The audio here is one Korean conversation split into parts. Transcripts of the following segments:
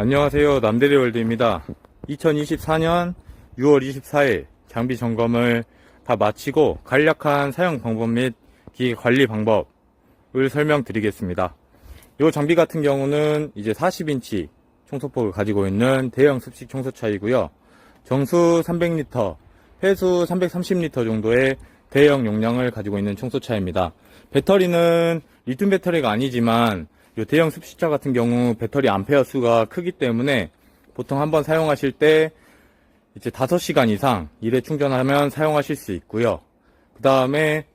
안녕하세요. 남대리월드입니다. 2024년 6월 24일 장비 점검을 다 마치고 간략한 사용 방법 및 기계 관리 방법을 설명드리겠습니다. 이 장비 같은 경우는 이제 40인치 청소폭을 가지고 있는 대형 습식 청소차이고요. 정수 300리터, 폐수 330리터 정도의 대형 용량을 가지고 있는 청소차입니다. 배터리는 리튬 배터리가 아니지만 이 대형 습식차 같은 경우 배터리 암페어 수가 크기 때문에 보통 한번 사용하실 때 이제 5시간 이상 일에 충전하면 사용하실 수 있고요. 그 다음에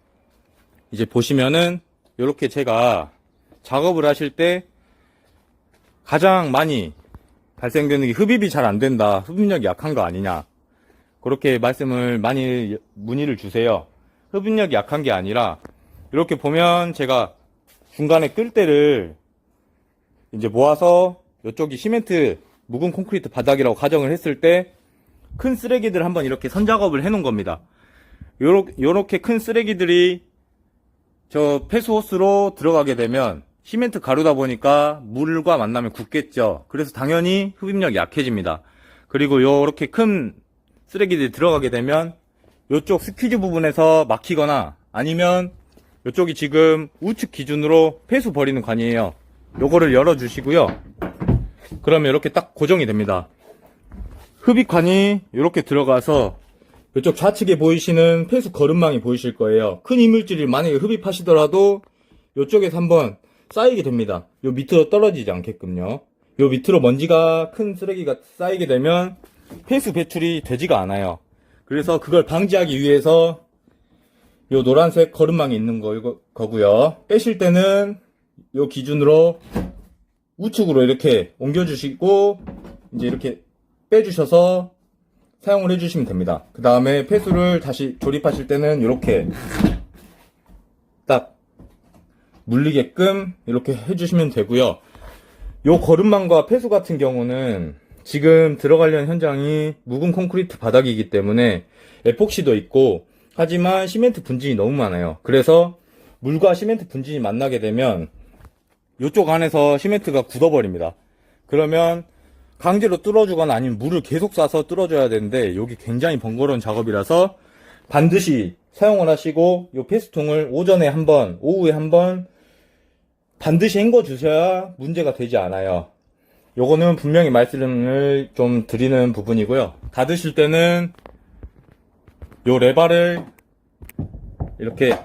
이제 보시면은 이렇게 제가 작업을 하실 때 가장 많이 발생되는 게 흡입이 잘 안 된다. 흡입력이 약한 거 아니냐. 그렇게 말씀을 많이 문의를 주세요. 흡입력이 약한 게 아니라 이렇게 보면 제가 중간에 끌 때를 이제 모아서 이쪽이 시멘트 묵은 콘크리트 바닥이라고 가정을 했을 때 큰 쓰레기들 한번 이렇게 선 작업을 해 놓은 겁니다. 요렇게, 요렇게 큰 쓰레기들이 저 폐수 호스로 들어가게 되면 시멘트 가루다 보니까 물과 만나면 굳겠죠. 그래서 당연히 흡입력이 약해집니다. 그리고 요렇게 큰 쓰레기들이 들어가게 되면 요쪽 스퀴즈 부분에서 막히거나 아니면 요쪽이 지금 우측 기준으로 폐수 버리는 관이에요. 요거를 열어 주시고요. 그러면 이렇게 딱 고정이 됩니다. 흡입관이 이렇게 들어가서 이쪽 좌측에 보이시는 폐수 거름망이 보이실 거예요. 큰 이물질을 만약에 흡입하시더라도 이쪽에서 한번 쌓이게 됩니다. 요 밑으로 떨어지지 않게끔요. 요 밑으로 먼지가 큰 쓰레기가 쌓이게 되면 폐수 배출이 되지가 않아요. 그래서 그걸 방지하기 위해서 요 노란색 거름망이 있는 거, 거고요. 빼실 때는 요 기준으로 우측으로 이렇게 옮겨주시고 이제 이렇게 빼주셔서 사용을 해주시면 됩니다. 그 다음에 폐수를 다시 조립하실 때는 이렇게 딱 물리게끔 이렇게 해주시면 되고요. 요 거름망과 폐수 같은 경우는 지금 들어가려는 현장이 묵은 콘크리트 바닥이기 때문에 에폭시도 있고 하지만 시멘트 분진이 너무 많아요. 그래서 물과 시멘트 분진이 만나게 되면 이쪽 안에서 시멘트가 굳어버립니다. 그러면 강제로 뚫어주거나 아니면 물을 계속 쏴서 뚫어줘야 되는데 여기 굉장히 번거로운 작업이라서 반드시 사용을 하시고 이 페스통을 오전에 한 번, 오후에 한 번 반드시 헹궈 주셔야 문제가 되지 않아요. 요거는 분명히 말씀을 좀 드리는 부분이고요. 닫으실 때는 요 레바를 이렇게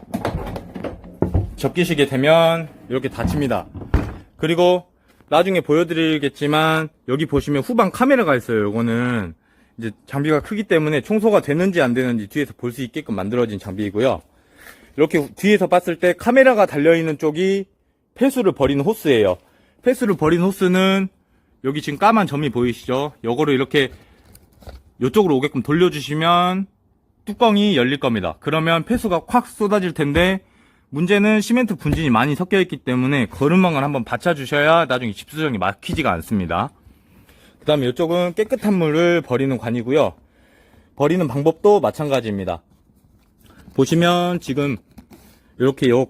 접기시게 되면 이렇게 닫힙니다. 그리고 나중에 보여드리겠지만 여기 보시면 후방 카메라가 있어요. 요거는 이제 장비가 크기 때문에 청소가 되는지 안 되는지 뒤에서 볼 수 있게끔 만들어진 장비이고요. 이렇게 뒤에서 봤을 때 카메라가 달려있는 쪽이 폐수를 버리는 호스예요. 폐수를 버리는 호스는 여기 지금 까만 점이 보이시죠? 요거를 이렇게 이쪽으로 오게끔 돌려주시면 뚜껑이 열릴 겁니다. 그러면 폐수가 콱 쏟아질 텐데 문제는 시멘트 분진이 많이 섞여 있기 때문에 거름망을 한번 받쳐주셔야 나중에 집수정이 막히지가 않습니다. 그 다음에 이쪽은 깨끗한 물을 버리는 관이고요. 버리는 방법도 마찬가지입니다. 보시면 지금 이렇게 요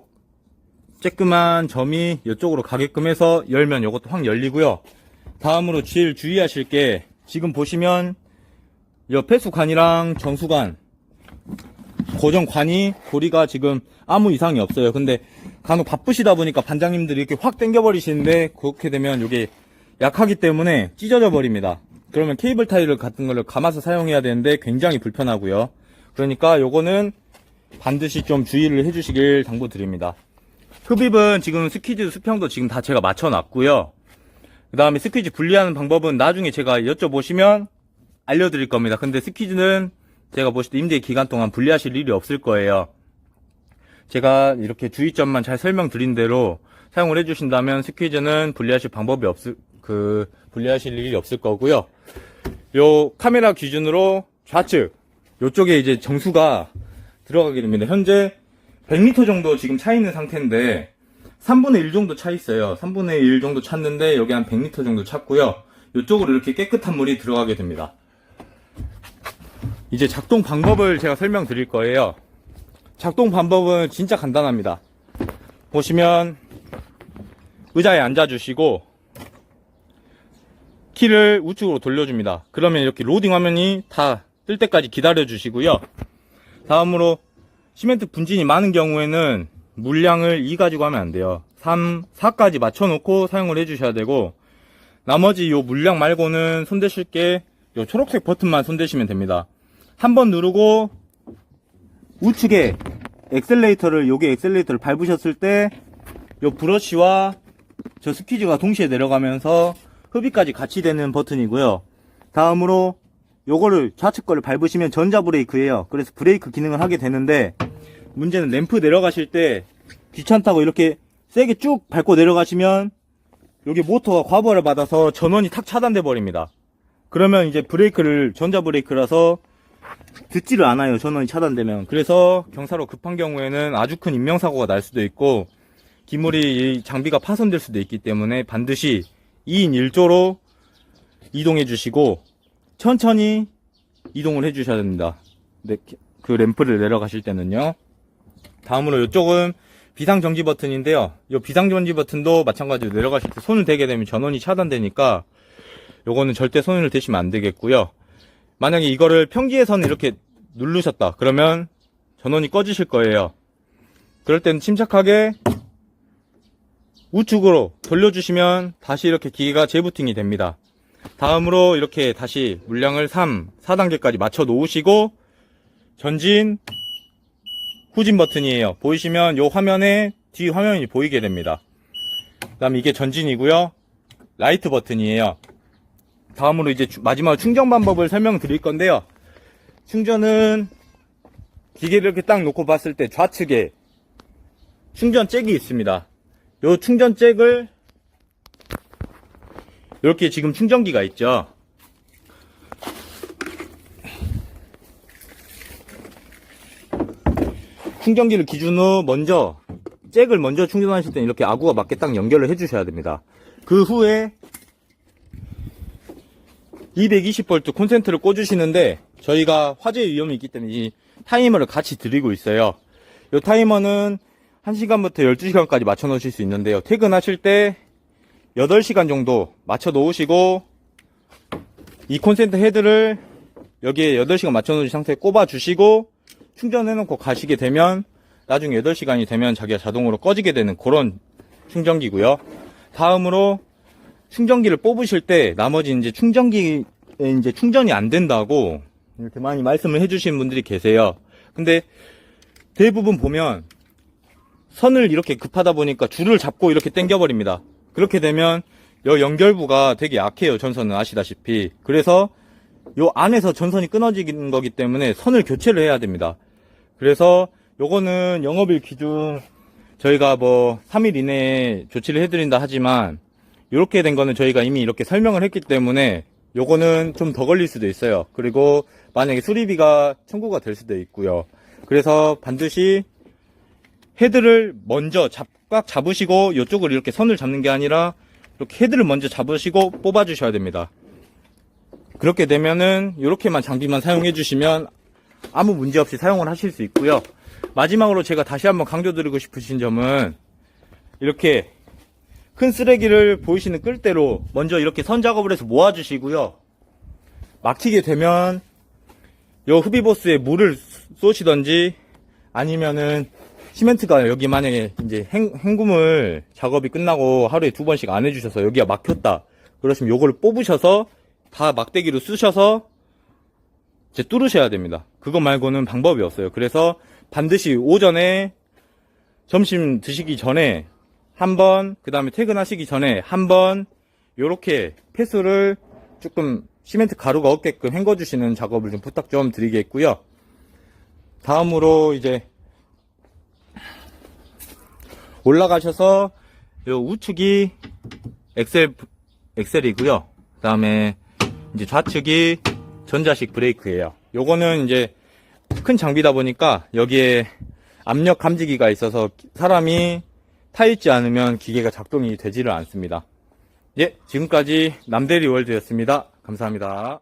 쬐끄만 점이 이쪽으로 가게끔 해서 열면 이것도 확 열리고요. 다음으로 제일 주의하실 게 지금 보시면 이 폐수관이랑 정수관 고정관이 고리가 지금 아무 이상이 없어요. 근데 간혹 바쁘시다 보니까 반장님들이 이렇게 확 당겨버리시는데 그렇게 되면 이게 약하기 때문에 찢어져 버립니다. 그러면 케이블 타이를 같은 거를 감아서 사용해야 되는데 굉장히 불편하고요. 그러니까 요거는 반드시 좀 주의를 해주시길 당부드립니다. 흡입은 지금 스퀴즈 수평도 지금 다 제가 맞춰놨고요. 그 다음에 스퀴즈 분리하는 방법은 나중에 제가 여쭤보시면 알려드릴 겁니다. 근데 스퀴즈는 제가 보실 때 임대 기간 동안 분리하실 일이 없을 거예요. 제가 이렇게 주의점만 잘 설명드린 대로 사용을 해주신다면 스퀴즈는 분리하실 방법이 없을, 그, 분리하실 일이 없을 거고요. 요 카메라 기준으로 좌측, 요쪽에 이제 정수가 들어가게 됩니다. 현재 100리터 정도 지금 차 있는 상태인데, 3분의 1 정도 차 있어요. 3분의 1 정도 찼는데, 여기 한 100리터 정도 찼고요. 요쪽으로 이렇게 깨끗한 물이 들어가게 됩니다. 이제 작동 방법을 제가 설명드릴 거예요. 작동 방법은 진짜 간단합니다. 보시면 의자에 앉아주시고 키를 우측으로 돌려줍니다. 그러면 이렇게 로딩 화면이 다 뜰 때까지 기다려 주시고요. 다음으로 시멘트 분진이 많은 경우에는 물량을 2 가지고 하면 안 돼요. 3, 4까지 맞춰놓고 사용을 해주셔야 되고 나머지 요 물량 말고는 손대실 게요 초록색 버튼만 손대시면 됩니다. 한 번 누르고 우측에 엑셀레이터를 요게 엑셀레이터를 밟으셨을 때 요 브러쉬와 저 스퀴즈가 동시에 내려가면서 흡입까지 같이 되는 버튼이고요. 다음으로 요거를 좌측 거를 밟으시면 전자 브레이크예요. 그래서 브레이크 기능을 하게 되는데 문제는 램프 내려가실 때 귀찮다고 이렇게 세게 쭉 밟고 내려가시면 여기 모터가 과부하를 받아서 전원이 탁 차단돼 버립니다. 그러면 이제 브레이크를 전자 브레이크라서 듣지를 않아요. 전원이 차단되면. 그래서 경사로 급한 경우에는 아주 큰 인명사고가 날 수도 있고 기물이 이 장비가 파손될 수도 있기 때문에 반드시 2인 1조로 이동해 주시고 천천히 이동을 해 주셔야 됩니다. 네, 그 램프를 내려가실 때는요. 다음으로 이쪽은 비상정지 버튼인데요. 이 비상정지 버튼도 마찬가지로 내려가실 때 손을 대게 되면 전원이 차단되니까 요거는 절대 손을 대시면 안 되겠고요. 만약에 이거를 평지에서는 이렇게 누르셨다. 그러면 전원이 꺼지실 거예요. 그럴 때는 침착하게 우측으로 돌려주시면 다시 이렇게 기계가 재부팅이 됩니다. 다음으로 이렇게 다시 물량을 3, 4단계까지 맞춰 놓으시고 전진, 후진 버튼이에요. 보이시면 요 화면에 뒤 화면이 보이게 됩니다. 그 다음 이게 전진이고요. 라이트 버튼이에요. 다음으로 이제 주- 마지막으로 충전 방법을 설명드릴 건데요. 충전은 기계를 이렇게 딱 놓고 봤을 때 좌측에 충전 잭이 있습니다. 요 충전 잭을 이렇게 지금 충전기가 있죠. 충전기를 기준으로 먼저 잭을 먼저 충전하실 때는 이렇게 아구가 맞게 딱 연결을 해주셔야 됩니다. 그 후에 220V 콘센트를 꽂으시는데 저희가 화재 위험이 있기 때문에 이 타이머를 같이 드리고 있어요. 이 타이머는 1시간부터 12시간까지 맞춰 놓으실 수 있는데요. 퇴근하실 때 8시간 정도 맞춰 놓으시고 이 콘센트 헤드를 여기에 8시간 맞춰 놓으신 상태에 꼽아 주시고 충전해 놓고 가시게 되면 나중에 8시간이 되면 자기가 자동으로 꺼지게 되는 그런 충전기고요. 다음으로 충전기를 뽑으실 때 나머지 이제 충전기에 이제 충전이 안 된다고 이렇게 많이 말씀을 해주시는 분들이 계세요. 근데 대부분 보면 선을 이렇게 급하다 보니까 줄을 잡고 이렇게 당겨버립니다. 그렇게 되면 요 연결부가 되게 약해요. 전선은 아시다시피. 그래서 요 안에서 전선이 끊어지는 거기 때문에 선을 교체를 해야 됩니다. 그래서 요거는 영업일 기준 저희가 뭐 3일 이내에 조치를 해드린다 하지만 이렇게 된 거는 저희가 이미 이렇게 설명을 했기 때문에 요거는 좀 더 걸릴 수도 있어요. 그리고 만약에 수리비가 청구가 될 수도 있고요. 그래서 반드시 헤드를 먼저 잡, 꽉 잡으시고 이쪽을 이렇게 선을 잡는 게 아니라 이렇게 헤드를 먼저 잡으시고 뽑아 주셔야 됩니다. 그렇게 되면은 이렇게만 장비만 사용해 주시면 아무 문제 없이 사용을 하실 수 있고요. 마지막으로 제가 다시 한번 강조드리고 싶으신 점은 이렇게 큰 쓰레기를 보이시는 끌대로 먼저 이렇게 선 작업을 해서 모아주시고요. 막히게 되면 요 흡입호스에 물을 쏘시던지 아니면은 시멘트가 여기 만약에 이제 행, 헹굼을 작업이 끝나고 하루에 두 번씩 안 해주셔서 여기가 막혔다. 그러시면 요거를 뽑으셔서 다 막대기로 쑤셔서 이제 뚫으셔야 됩니다. 그거 말고는 방법이 없어요. 그래서 반드시 오전에 점심 드시기 전에 한 번, 그 다음에 퇴근하시기 전에 한 번, 요렇게 패스를 조금 시멘트 가루가 없게끔 헹궈주시는 작업을 좀 부탁 좀 드리겠고요. 다음으로 이제 올라가셔서 요 우측이 엑셀, 엑셀이고요. 그 다음에 이제 좌측이 전자식 브레이크예요. 요거는 이제 큰 장비다 보니까 여기에 압력 감지기가 있어서 사람이 타 있지 않으면 기계가 작동이 되지를 않습니다. 예, 지금까지 남대리 월드였습니다. 감사합니다.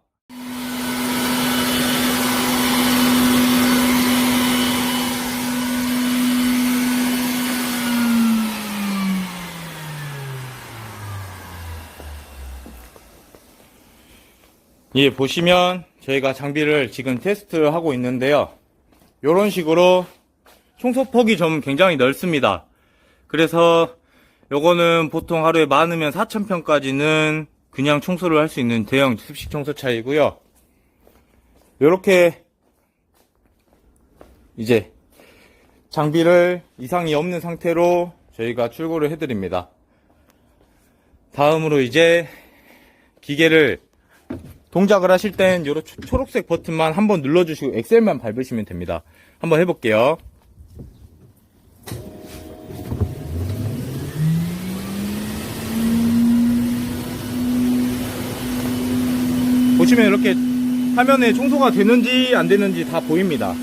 예, 보시면 저희가 장비를 지금 테스트하고 있는데요. 이런 식으로 청소폭이 좀 굉장히 넓습니다. 그래서 요거는 보통 하루에 많으면 4,000평까지는 그냥 청소를 할 수 있는 대형 습식 청소 차이고요. 요렇게 이제 장비를 이상이 없는 상태로 저희가 출고를 해드립니다. 다음으로 이제 기계를 동작을 하실 땐 초- 초록색 버튼만 한번 눌러주시고 엑셀만 밟으시면 됩니다. 한번 해볼게요. 보시면 이렇게 화면에 청소가 되는지 안 되는지 다 보입니다.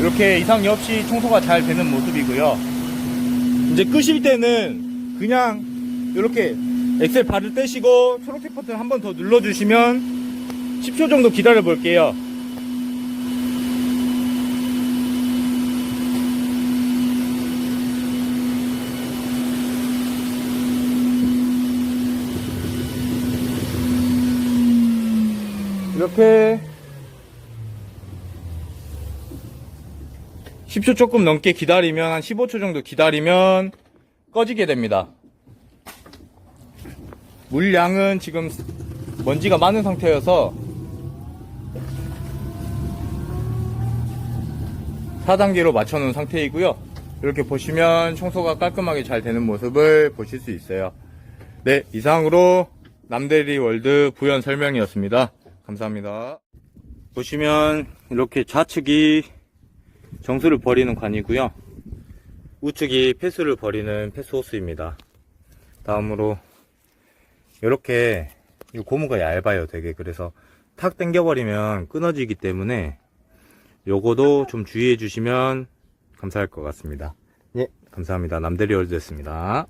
이렇게 이상이 없이 청소가 잘 되는 모습이고요. 이제 끄실 때는 그냥 이렇게 엑셀 발을 떼시고 초록색 버튼 한 번 더 눌러주시면 10초 정도 기다려 볼게요. 이렇게 10초 조금 넘게 기다리면 한 15초 정도 기다리면 꺼지게 됩니다. 물량은 지금 먼지가 많은 상태여서 4단계로 맞춰 놓은 상태이고요. 이렇게 보시면 청소가 깔끔하게 잘 되는 모습을 보실 수 있어요. 네, 이상으로 남대리 월드 부연 설명이었습니다. 감사합니다. 보시면 이렇게 좌측이 정수를 버리는 관이고요. 우측이 폐수를 버리는 폐수호스입니다. 다음으로 이렇게 이 고무가 얇아요 되게 그래서 탁 당겨버리면 끊어지기 때문에 요거도 좀 주의해 주시면 감사할 것 같습니다. 예, 감사합니다. 남대리 월드였습니다.